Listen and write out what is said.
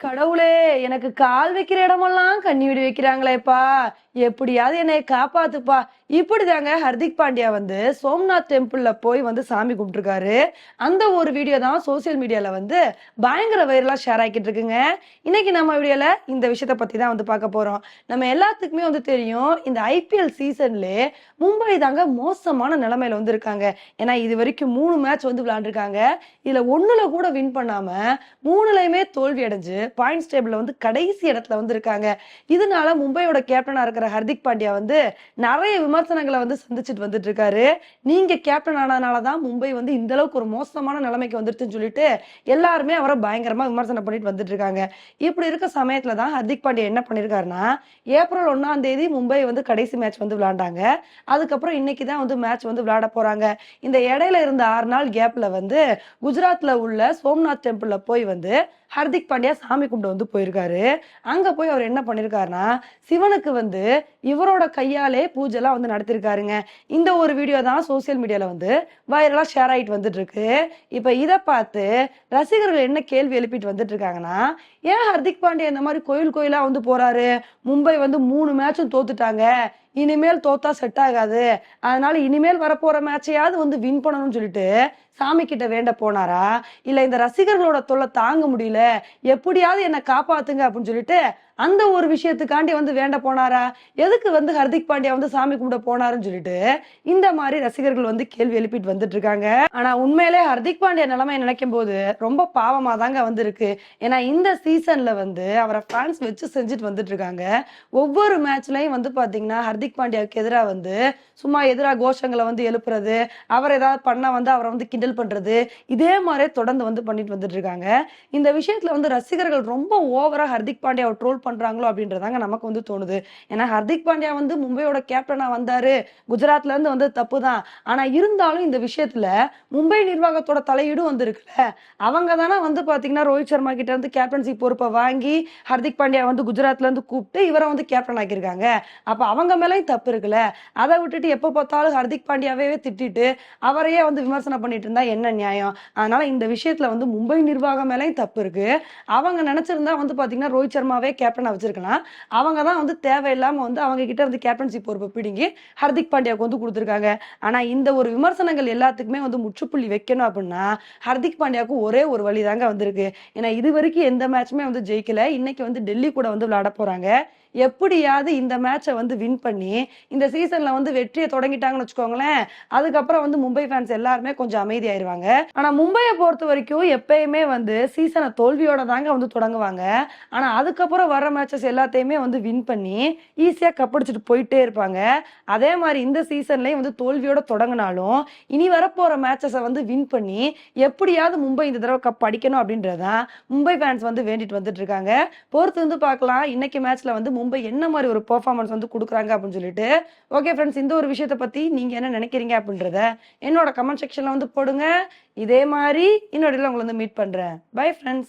கடவுளே எனக்கு கால் வைக்கிற இடமெல்லாம் கண்ணி விடி வைக்கிறாங்களேப்பா. எப்படியாவது என்னை காப்பாத்துப்பா. இப்படிதாங்க ஹர்திக் பாண்டியா வந்து சோம்நாத் டெம்பிள்ல போய் வந்து சாமி கும்பிட்டுருக்காரு. அந்த ஒரு வீடியோ தான் சோசியல் மீடியால வந்து பயங்கர வைரலா ஷேர் ஆக்கிட்டு இருக்குங்க. இன்னைக்கு நம்ம வீடியோல இந்த விஷயத்த பத்தி தான் வந்து பார்க்க போறோம். நம்ம எல்லாத்துக்குமே வந்து தெரியும் இந்த ஐபிஎல் சீசன்ல மும்பை தாங்க மோசமான நிலைமையில வந்து இருக்காங்க. ஏன்னா இது வரைக்கும் மூணு மேட்ச் வந்து விளையாண்டுருக்காங்க. இதுல ஒண்ணுல கூட வின் பண்ணாம மூணுலயுமே தோல்வி அடைஞ்சு பாயிண்ட்ஸ் டேபிள்ல வந்து கடைசி இடத்துல வந்து இருக்காங்க. இதனால மும்பையோட கேப்டனா இருக்கிற ஹர்திக் பாண்டியா வந்து நிறைய விமர்சனங்களை வந்து சந்திச்சுட்டு வந்துட்டு இருக்காரு நீங்க கேப்டன் ஆனதுனால தான் மும்பை வந்து இந்த அளவுக்கு ஒரு மோசமான நிலைமைக்கு வந்துருச்சுன்னு சொல்லிட்டு எல்லாருமே அவரை பயங்கரமா விமர்சனம் பண்ணிட்டு வந்துட்டு இருக்காங்க இப்படி இருக்க சமயத்துல தான் ஹர்திக் பாண்டியா என்ன பண்ணிருக்காருன்னா ஏப்ரல் ஒன்னாம் தேதி மும்பை வந்து கடைசி மேட்ச் வந்து விளையாண்டாங்க. அதுக்கப்புறம் இன்னைக்கு தான் வந்து மேட்ச் வந்து விளையாட போறாங்க. இந்த இடையில இருந்த ஆறு நாள் கேப்ல வந்து குஜராத்ல உள்ள சோம்நாத் டெம்பிள்ல போய் வந்து ஹர்திக் பாண்டியா சாமி கும்பிட்டு வந்து போயிருக்காரு. அங்க போய் அவர் என்ன பண்ணிருக்காருன்னா சிவனுக்கு வந்து இவரோட கையாலே பூஜைலாம் வந்து நடத்திருக்காருங்க. இந்த ஒரு வீடியோ தான் சோசியல் மீடியாவில் வந்து வைரலாக ஷேர் ஆகிட்டு வந்துட்டு இருக்கு இப்போ இதை பார்த்து ரசிகர்கள் என்ன கேள்வி எழுப்பிட்டு வந்துட்டு இருக்காங்கன்னா ஏன் ஹர்திக் பாண்டே இந்த மாதிரி கோயில் கோயிலா வந்து போறாரு? மும்பை வந்து மூணு மேட்சும் தோத்துட்டாங்க. இனிமேல் தோத்தா செட் ஆகாது. அதனால இனிமேல் வரப்போற மேட்சையாவது வந்து வின் பண்ணணும்னு சொல்லிட்டு சாமி கிட்ட வேண்ட போனாரா? இல்ல இந்த ரசிகர்களோட தொல்லை தாங்க முடியல. எப்படியாவது என்னை காப்பாத்துங்க அப்படின்னு சொல்லிட்டு அந்த ஒரு விஷயத்துக்காண்டி வந்து வேண்ட போனாரா? எதுக்கு வந்து ஹர்திக் பாண்டியா வந்து சாமி கும்பிட போனாருன்னு சொல்லிட்டு இந்த மாதிரி ரசிகர்கள் வந்து கேள்வி எழுப்பிட்டு வந்துட்டு இருக்காங்க ஆனா உண்மையிலே ஹர்திக் பாண்டியா நிலைமை நினைக்கும் போது ரொம்ப பாவமா தாங்க வந்து இருக்கு ஏன்னா இந்த சீசன்ல வந்து அவரை ஃபேன்ஸ் வச்சு செஞ்சுட்டு வந்துட்டு இருக்காங்க ஒவ்வொரு மேட்ச்லயும் வந்து பாத்தீங்கன்னா ஹர்திக் பாண்டியாவுக்கு எதிராக வந்து சும்மா எதிராக கோஷங்களை வந்து எழுப்புறது அவர் ஏதாவது பண்ணா வந்து அவரை வந்து கிண்டல் பண்றது இதே மாதிரி தொடர்ந்து வந்து பண்ணிட்டு வந்துட்டு இருக்காங்க இந்த விஷயத்துல வந்து ரசிகர்கள் ரொம்ப ஓவரா ஹர்திக் பாண்டியாவை ட்ரோல் பண்றாங்களோ அப்படின்றதாங்க நமக்கு வந்து தோணுது. ஏன்னா ஹர்திக் பாண்டியா வந்து மும்பையோட கேப்டனா வந்தாரு. குஜராத்ல இருந்து வந்து தப்பு தான் ஆனா இருந்தாலும் இந்த விஷயத்துல மும்பை நிர்வாகத்தோட தலையீடும் வந்திருக்குல்ல. அவங்க தானே வந்து பாத்தீங்கன்னா ரோஹித் சர்மா கிட்ட இருந்து கேப்டன்சி பொறுப்பை வாங்கி ஹர்திக் பாண்டியா வந்து குஜராத்ல இருந்து கூப்பிட்டு இவரை வந்து கேப்டன் ஆக்கியிருக்காங்க. அப்ப அவங்க மேலேயும் தப்பு இருக்குல்ல. அதை விட்டுட்டு எப்ப பார்த்தாலும் ஹர்திக் பாண்டியாவே திட்டிட்டு அவரையே வந்து விமர்சனம் பண்ணிட்டு இருந்தா என்ன நியாயம்? அதனால இந்த விஷயத்துல வந்து மும்பை நிர்வாகம் மேலேயும் தப்பு இருக்கு. அவங்க நினைச்சிருந்தா வந்து பாத்தீங்கன்னா ரோஹித் சர்மாவே கேப்டனா வச்சிருக்கலாம். அவங்க தான் வந்து தேவையில்லாம வந்து அவங்க கிட்ட இருந்து கேப்டன்சி பொறுப்பை பிடுங்கி ஹர்திக் பாண்டியாவுக்கு வந்து கொடுத்துருக்காங்க. ஆனா இந்த ஒரு விமர்சனங்கள் எல்லாத்துக்குமே வந்து முற்றுப்புள்ளி வைக்கணும் அப்படின்னா ஹர்திக் பாண்டியாவுக்கு ஒரே ஒரு வழி தாங்க வந்திருக்கு. ஏன்னா இது வரைக்கும் எந்த மேட்சுமே வந்து ஜெயிக்கல. இன்னைக்கு வந்து டெல்லி கூட வந்து விளையாட போறாங்க. எப்படியாவது இந்த மேட்சை வந்து வின் பண்ணி இந்த சீசன்ல வந்து வெற்றியை தொடங்கிட்டாங்கன்னு வச்சுக்கோங்களேன் அதுக்கப்புறம் வந்து மும்பை ஃபேன்ஸ் எல்லாருமே கொஞ்சம் அமைதியாயிருவாங்க. ஆனா மும்பையை பொறுத்த வரைக்கும் எப்பயுமே வந்து சீசனை தோல்வியோட தாங்க வந்து தொடங்குவாங்க. ஆனா அதுக்கப்புறம் வர மேட்சஸ் எல்லாத்தையுமே வந்து வின் பண்ணி ஈஸியா கப்படிச்சிட்டு போயிட்டே இருப்பாங்க. அதே மாதிரி இந்த சீசன்லயும் வந்து தோல்வியோட தொடங்கினாலும் இனி வரப்போற மேட்சஸை வந்து வின் பண்ணி எப்படியாவது மும்பை இந்த தடவை கப் அடிக்கணும் அப்படின்றதான் மும்பை ஃபேன்ஸ் வந்து வேண்டிட்டு வந்துட்டு இருக்காங்க. பொறுத்து வந்து பார்க்கலாம். இன்னைக்கு மேட்ச்ல வந்து மும்பை என்ன மாதிரி ஒரு பெர்ஃபார்மன்ஸ் வந்து கொடுக்குறாங்க அப்படின்னு சொல்லிட்டு ஓகே ஃப்ரெண்ட்ஸ் இந்த ஒரு விஷயத்தை பத்தி நீங்க என்ன நினைக்கிறீங்க அப்படின்றத என்னோட கமெண்ட் செக்ஷன்ல வந்து போடுங்க. இதே மாதிரி இன்னொரு உங்களை வந்து மீட் பண்றேன். Bye friends